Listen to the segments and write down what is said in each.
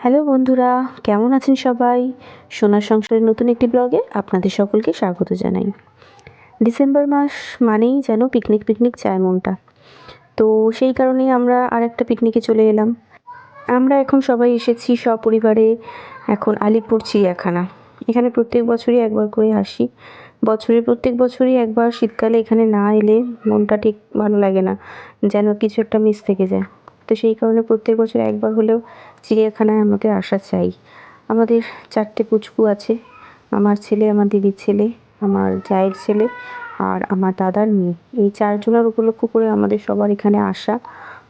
Hello বন্ধুরা, কেমন আছেন সবাই? সোনার সংসারের নতুন একটি ব্লগে আপনাদের সকলকে স্বাগত জানাই। ডিসেম্বর মাস মানেই যেন পিকনিক পিকনিক চায় মনটা। তো সেই কারণেই আমরা আর একটা পিকনিকে চলে এলাম। আমরা এখন সবাই এসেছি সপরিবারে, এখন আলিপুর চিড়িয়াখানা। এখানে প্রত্যেক বছরই একবার করে আসি। বছরের প্রত্যেক বছরই একবার শীতকালে এখানে না এলে মনটা ঠিক ভালো লাগে না, যেন কিছু একটা মিস থেকে যায়। তো সেই কারণে প্রত্যেক বছর একবার হলেও চিড়িয়াখানায় আমাদের আসা চাই। আমাদের চারটে পুচকু আছে, আমার ছেলে, আমার দিদির ছেলে, আমার জায়ের ছেলে আর আমার দাদার মেয়ে। এই চারজনের উপলক্ষ করে আমাদের সবার এখানে আসা,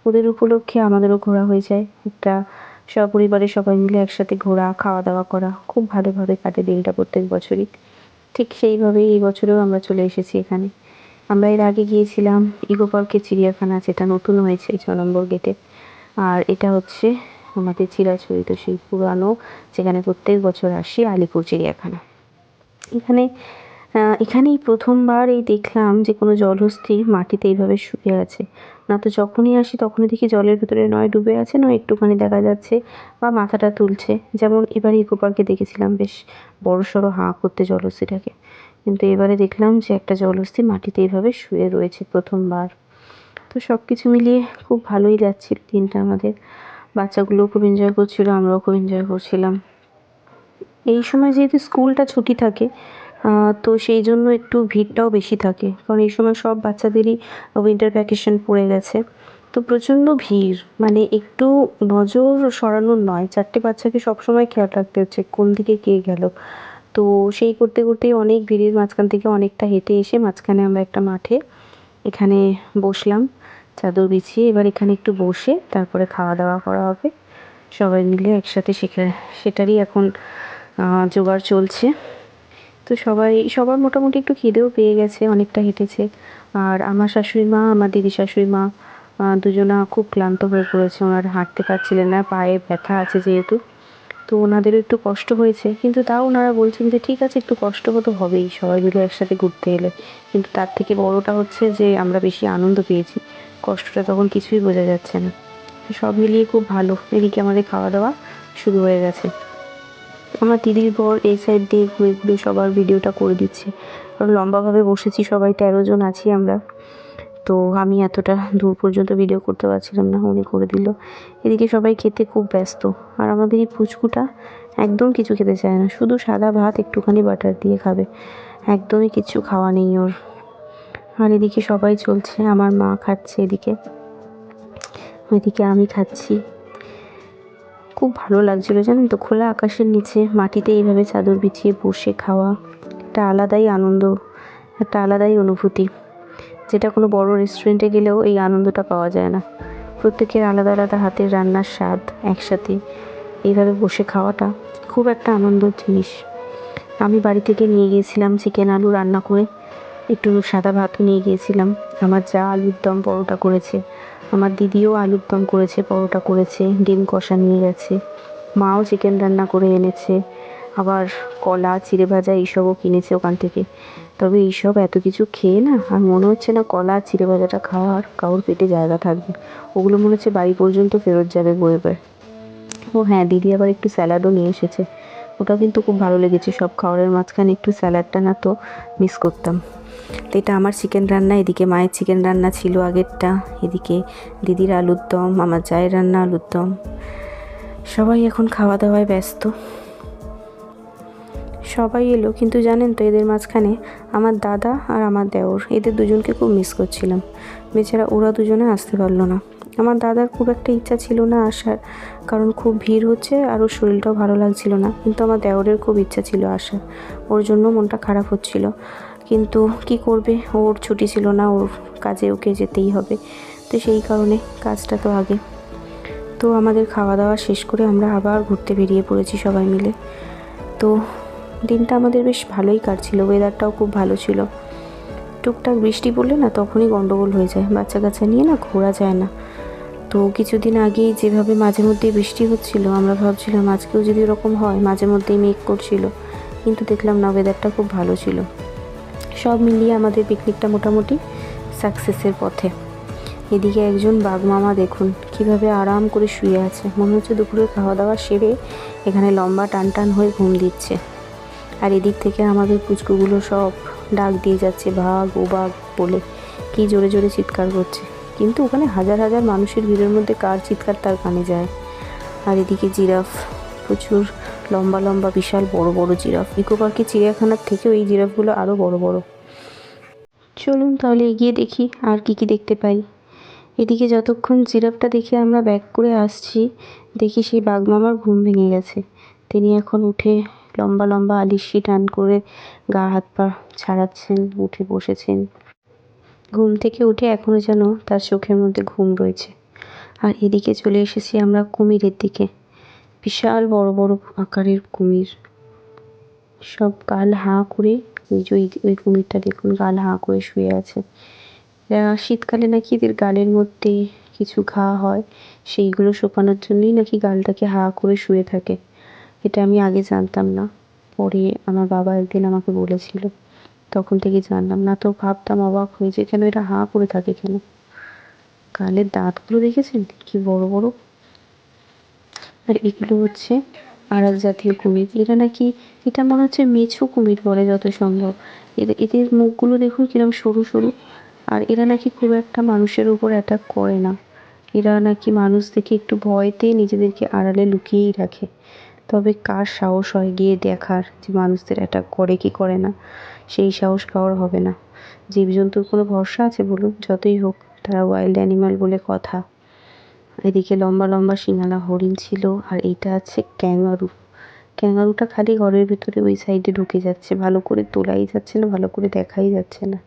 ওদের উপলক্ষে আমাদেরও ঘোরা হয়ে যায়। একটা সপরিবারে সবাই মিলে একসাথে ঘোরা খাওয়া দাওয়া করা, খুব ভালোভাবে কাটে দিনটা প্রত্যেক বছরই। ঠিক সেইভাবেই এই বছরেও আমরা চলে এসেছি এখানে। আমরা এর আগে গিয়েছিলাম ইকো পার্কের চিড়িয়াখানা, যেটা নতুন হয়েছে ছ নম্বর গেটে। আর এটা হচ্ছে আমাদের চিরাচরিত সেই পুরানো, যেখানে প্রত্যেক বছর আসি আলিপুর চিড়িয়াখানা। এখানে এখানেই প্রথমবার এই দেখলাম যে কোনো জলহস্তী মাটিতে এইভাবে শুয়ে আছে। না তো যখনই আসি তখনই দেখি জলের ভেতরে নয় ডুবে আছে, নয় একটুখানি দেখা যাচ্ছে বা মাথাটা তুলছে। যেমন এবার ইকো পার্কে দেখেছিলাম, বেশ বড় সড়ো হাঁ করতে জলহস্তিটাকে। কিন্তু এবারে দেখলাম যে একটা জলহস্তি মাটিতে এইভাবে শুয়ে রয়েছে প্রথমবার। তো সব কিছু মিলিয়ে খুব ভালোই যাচ্ছিল দিনটা আমাদের। বাচ্চাগুলোও খুব এনজয় করছিল, আমরাও খুব এনজয় করছিলাম। এই সময় যেহেতু স্কুলটা ছুটি থাকে তো সেই জন্য একটু ভিড়টাও বেশি থাকে। কারণ এই সময় সব বাচ্চাদেরই উইন্টার ভ্যাকেশন পড়ে গেছে। তো প্রচণ্ড ভিড় মানে একটু নজর সরানোর নয়। চারটে বাচ্চাকে সবসময় খেয়াল রাখতে হচ্ছে, কোন দিকে কে গেল। তো সেই করতে করতেই অনেক ভিড়ের মাঝখান থেকে অনেকটা হেঁটে এসে মাঝখানে আমরা একটা মাঠে এখানে বসলাম, চাদর বিছিয়ে এবার এখানে একটু বসে তারপরে খাওয়া দাওয়া করা হবে। সবাই মিলে একসাথে সেখানে সেটারই এখন জোগাড় চলছে। তো সবাই, সবার মোটামুটি একটু খিদেও পেয়ে গেছে, অনেকটা হেঁটেছে। আর আমার শাশুড়ি মা, আমার দিদি শাশুড়ি মা দুজনা খুব ক্লান্ত হয়ে পড়েছে, ওনারা হাঁটতে পারছিলেন না, পায়ে ব্যথা আছে যেহেতু। তো ওনাদেরও একটু কষ্ট হয়েছে। কিন্তু তাও ওনারা বলছেন যে, ঠিক আছে, একটু কষ্ট তো হবেই সবাই মিলে একসাথে ঘুরতে এলে। কিন্তু তার থেকে বড়টা হচ্ছে যে, আমরা বেশি আনন্দ পেয়েছি। কষ্টটা তখন কিছুই বোঝা যাচ্ছে না। সব মিলিয়ে খুব ভালো। এদিকে আমাদের খাওয়া দাওয়া শুরু হয়ে গেছে। আমার দিদির বর এই সাইড দিয়ে ঘুরে ঘুরে সবার ভিডিওটা করে দিচ্ছে। লম্বাভাবে বসেছি, সবাই তেরো জন আছি আমরা। তো আমি এতটা দূর পর্যন্ত ভিডিও করতে পারছিলাম না, উনি করে দিল। এদিকে সবাই খেতে খুব ব্যস্ত। আর আমাদের এই পুচকুটা একদম কিছু খেতে চায় না, শুধু সাদা ভাত, একটুখানি বাটার দিয়ে খাবে। একদমই কিছু খাওয়া নেই ওর। আর এদিকে সবাই চলছে, আমার মা খাচ্ছে এদিকে। ওইদিকে আমি খাচ্ছি। খুব ভালো লাগছিল, জানেন তো? খোলা আকাশের নিচে, মাটিতে এইভাবে চাদর বিছিয়ে বসে খাওয়া। একটা আলাদাই আনন্দ, একটা আলাদাই অনুভূতি। যেটা কোনো বড় রেস্টুরেন্টে গেলেও এই আনন্দটা পাওয়া যায় না। প্রত্যেকের আলাদা আলাদা হাতের রান্নার স্বাদ একসাথে। এইভাবে বসে খাওয়াটা খুব একটা আনন্দর জিনিস। আমি বাড়ি থেকে নিয়ে গিয়েছিলাম চিকেন আলু রান্না করে। একটু সাদা ভাতও নিয়ে গিয়েছিলাম। আমার যা আলুর দম পরোটা করেছে। আমার দিদিও আলুর দম করেছে, পরোটা করেছে, ডিম কষা নিয়ে গেছে। মাও চিকেন রান্না করে এনেছে। আবার কলা, চিড়ে ভাজা এইসবও কিনেছে ওখান থেকে। তবে এইসব এত কিছু খেয়ে না আর মনে হচ্ছে না কলা, চিড়ে ভাজাটা খাওয়ার কারোর পেটে জায়গা থাকবে। ওগুলো মনে হচ্ছে বাড়ি পর্যন্ত ফেরত যাবে বয়ে ও হ্যাঁ দিদি আবার একটু স্যালাডও নিয়ে এসেছে। ওটা কিন্তু খুব ভালো লেগেছে। সব খাবারের মাঝখানে একটু স্যালাডটা না তো মিস করতাম। তো এটা আমার চিকেন রান্না, এদিকে মায়ের চিকেন রান্না ছিল আগেরটা, এদিকে দিদির আলুর দম, আমার জায়ের রান্না আলুর দম। সবাই এখন খাওয়া দাওয়ায় ব্যস্ত। সবাই এলো, কিন্তু জানেন তো এদের মাঝখানে আমার দাদা আর আমার দেওর। এদের দুজনকে খুব মিস করছিলাম। বেচারা, ওরা দুজনে আসতে পারল না। আমার দাদার খুব একটা ইচ্ছা ছিল না আসার, কারণ খুব ভিড় হচ্ছে আর ওর শরীরটাও ভালো লাগছিল না। কিন্তু আমার দেওরের খুব ইচ্ছা ছিল আসার। ওর জন্য মনটা খারাপ হচ্ছিল। কিন্তু কি করবে? ওর ছুটি ছিল না, ওর কাজে ওকে যেতেই হবে। তো সেই কারণে কাজটা তো আগে। তো আমাদের খাওয়া দাওয়া শেষ করে আমরা আবার ঘুরতে বেরিয়ে পড়েছি সবাই মিলে। তো দিনটা আমাদের বেশ ভালোই কাটছিল ওয়েদারটাও খুব ভালো ছিল। টুকটাক বৃষ্টি পড়লে না তখনই গন্ডগোল হয়ে যায় বাচ্চা কাচ্চা নিয়ে না ঘোরা যায় না। তো কিছুদিন আগেই যেভাবে মাঝে মধ্যেই বৃষ্টি হচ্ছিল, আমরা ভাবছিলাম আজকেও যদি ওরকম হয়, মাঝে মধ্যেই মেঘ করছিল, কিন্তু দেখলাম না ওয়েদারটা খুব ভালো ছিল। সব মিলিয়ে আমাদের পিকনিকটা মোটামুটি সাকসেসের পথে। এদিকে একজন বাঘমামা দেখুন, কীভাবে আরাম করে শুয়ে আছে। মনে হচ্ছে দুপুরে খাওয়া দাওয়া সেরে এখানে লম্বা টান টান হয়ে ঘুম দিচ্ছে। আর এদিক থেকে আমাদের পুচকুগুলো সব ডাক দিয়ে যাচ্ছে, ভাগ ও বাঘ বলে। কি জোরে জোরে চিৎকার করছে। কিন্তু ওখানে হাজার হাজার মানুষের ভিড়ের মধ্যে কার চিৎকার তার কানে যায়। আর এদিকে জিরাফ, প্রচুর লম্বা লম্বা বিশাল বড় বড় জিরাফ। ইকো পার্কে চিড়িয়াখানার থেকেও এই জিরাফগুলো আরও বড় বড়। চলুন তাহলে এগিয়ে দেখি আর কি কি দেখতে পাই। এদিকে যতক্ষণ জিরাফটা দেখে আমরা ব্যাক করে আসছি, দেখি সেই বাঘমামার ঘুম ভেঙে গেছে। তিনি এখন উঠে লম্বা লম্বা আলিশি টান করে গা হাত পা ছাড়াচ্ছেন, উঠে বসেছেন। ঘুম থেকে উঠে এখনও যেন তার চোখের মধ্যে ঘুম রয়েছে। আর এদিকে চলে এসেছি আমরা কুমিরের দিকে। বিশাল বড় বড় আকারের কুমির। সব গাল হাঁ করে যে ওই কুমিরটা দেখুন, গাল হাঁ করে শুয়ে আছে। শীতকালে নাকি এদের গালের মধ্যে কিছু ঘা হয়, সেইগুলো শুকানোর জন্যই নাকি গালটাকে হাঁ করে শুয়ে থাকে। এটা আমি আগে জানতাম না। পরে আমার বাবা একদিন আমাকে বলেছিল। তখন থেকে জানলাম, না তো ভাবতাম অবাক হয়ে যে কেন এরা হাঁ করে থাকে কেন? গালের দাঁতগুলো দেখেছেন? কি বড় বড়? আর এগুলো হচ্ছে আরাক জাতীয় কুমির। এরা নাকি, এটা মনে হচ্ছে মেছো কুমির বলে যত সম্ভব। এদের এদের মুখগুলো দেখুন কিরম সরু সরু। আর এরা নাকি খুব একটা মানুষের উপর অ্যাটাক করে না। এরা নাকি মানুষ দেখে একটু ভয়তে নিজেদেরকে আড়ালে লুকিয়েই রাখে। তবে কার সাহস হয় গিয়ে দেখার যে মানুষদের অ্যাটাক করে কি করে না? সেই সাহস কারোর হবে না। জীবজন্তুর কোনো ভরসা আছে বলুন? যতই হোক, তারা ওয়াইল্ড অ্যানিমাল বলে কথা। এদিকে লম্বা লম্বা সিঙ্গালা হরিণ ছিল, আর এইটা আছে ক্যাঙ্গারু। ক্যাঙ্গারুটা খালি ঘরের ভিতরে ওই সাইডে ঢুকে যাচ্ছে। ভালো করে তোলাই যাচ্ছে না, ভালো করে দেখাই যাচ্ছে না।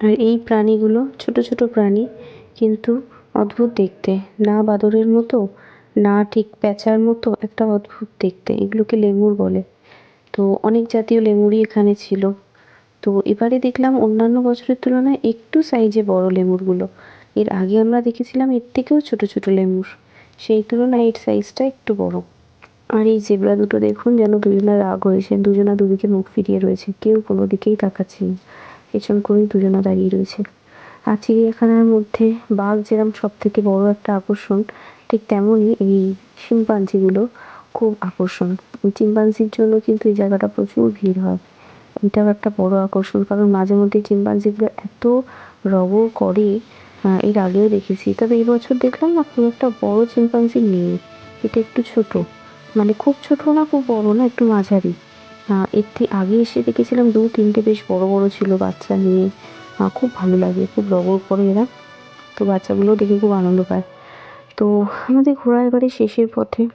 আর এই প্রাণীগুলো, ছোট ছোট প্রাণী, কিন্তু অদ্ভুত দেখতে। না বাদরের মতো না, ঠিক প্যাঁচার মতো একটা অদ্ভুত দেখতে। এগুলোকে লেমুর বলে। তো অনেক জাতীয় লেমুরই এখানে ছিল। তো এবারে দেখলাম অন্যান্য বছরের তুলনায় একটু সাইজে বড় লেমুরগুলো। এর আগে আমরা দেখেছিলাম এর থেকেও ছোট ছোট লেমুর। সেই তুলনায় এর সাইজটা একটু বড়। আর এই জেব্রা দুটো দেখুন যেন দুজনা রাগ হয়েছে। দুজনা দুদিকে মুখ ফিরিয়ে রয়েছে। কেউ কোনো দিকেই তাকাচ্ছে না। পেছন করেই দুজনা দাঁড়িয়ে রয়েছে। আর চিড়িয়াখানার মধ্যে বাঘ যেরকম সব থেকে বড় একটা আকর্ষণ ঠিক তেমনই এই শিম্পাঞ্জিগুলো খুব আকর্ষণ। চিম্পাঞ্জির জন্য কিন্তু এই জায়গাটা প্রচুর ভিড় হয়। এটাও একটা বড় আকর্ষণ, কারণ মাঝে মধ্যে চিম্পাঞ্জিগুলো এত রগর করে এর আগেও দেখেছি। তবে এই বছর দেখলাম না, খুব একটা বড় চিম্পাঞ্জি নেই। এটা একটু ছোট। মানে খুব ছোট না, খুব বড় না, একটু মাঝারি। এর থেকে আগে এসে দেখেছিলাম দু, তিনটে বেশ বড় বড় ছিল বাচ্চা নিয়ে। খুব ভালো লাগে, খুব রগর করে এরা। তো বাচ্চাগুলো দেখে খুব আনন্দ পায়। তো আমাদের ঘোরা এবারে শেষের পথে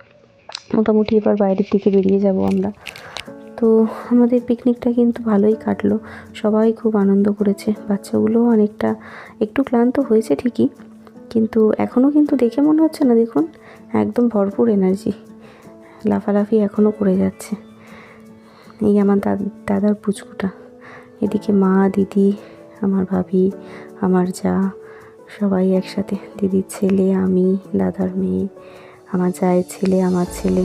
মোটামুটি এবার বাইরের দিকে বেরিয়ে যাব আমরা। তো আমাদের পিকনিকটা কিন্তু ভালোই কাটলো। সবাই খুব আনন্দ করেছে। বাচ্চাগুলোও অনেকটা একটু ক্লান্ত হয়েছে ঠিকই, কিন্তু এখনও কিন্তু দেখে মনে হচ্ছে না, দেখুন, একদম ভরপুর এনার্জি লাফালাফি এখনও করে যাচ্ছে। এই আমার দাদ- দাদার পুচকুটা। এদিকে মা, দিদি, আমার ভাবি, আমার যা। সবাই একসাথে। দিদির ছেলে, আমি, দাদার মেয়ে, আমার জায়ের ছেলে, আমার ছেলে।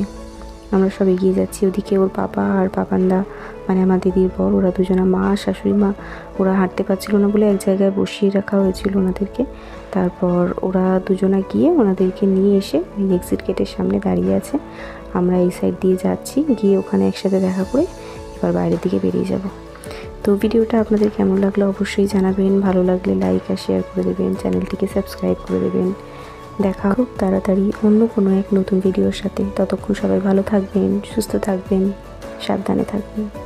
আমরা সব এগিয়ে যাচ্ছি। ওদিকে ওর বাবা আর বাবান্দা মানে আমার দিদির বর, ওরা দুজনা, মা, শাশুড়ি, মা, ওরা হাঁটতে পারছিল না বলে এক জায়গায় বসিয়ে রাখা হয়েছিল ওনাদেরকে। তারপর ওরা দুজনা গিয়ে ওনাদেরকে নিয়ে এসে ওই এক্সিট গেটের সামনে দাঁড়িয়ে আছে। আমরা এই সাইড দিয়ে যাচ্ছি, গিয়ে ওখানে একসাথে দেখা করে এবার বাইরের দিকে বেরিয়ে যাব। তো ভিডিওটা আপনাদের কেমন লাগল অবশ্যই জানাবেন। ভালো লাগলে লাইক আর শেয়ার করে দেবেন। চ্যানেলটিকে সাবস্ক্রাইব করে দেবেন। দেখা খুব তাড়াতাড়ি অন্য কোনো এক নতুন ভিডিওর সাথে। ততক্ষণ সবাই ভালো থাকবেন, সুস্থ থাকবেন, সাবধানে থাকবেন।